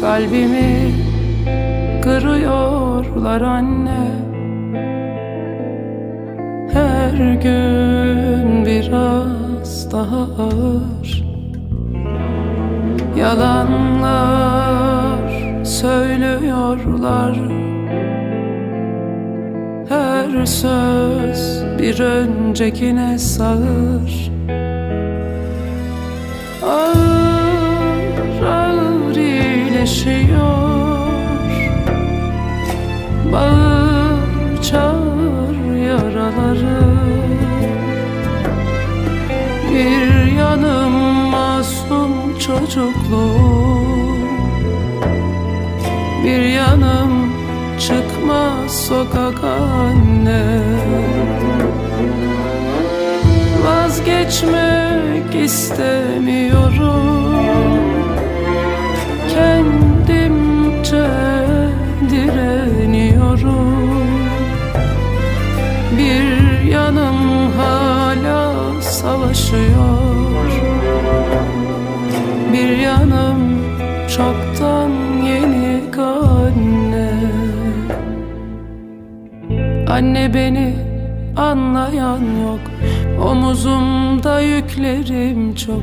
Kalbimi kırıyorlar anne. Her gün biraz daha ağır. Yalanlar söylüyorlar. Her söz bir öncekine sağır Bir yanım masum çocukluğum. Bir yanım çıkmaz sokak anne. Vazgeçmek istemiyorum. Kendimce direniyorum. Bir yanım hala savaşıyor. Bir yanım çoktan yenik anne. Anne beni anlayan yok. Omuzumda yüklerim çok.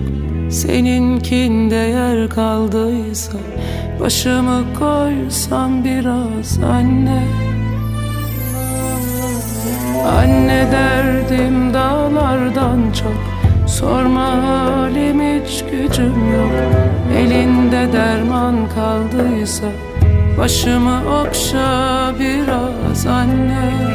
Seninkinde yer kaldıysa Başımı koysam biraz anne Anne derdim dağlardan çok. Sorma halim hiç gücüm yok. Elinde derman kaldıysa Başımı okşa biraz anne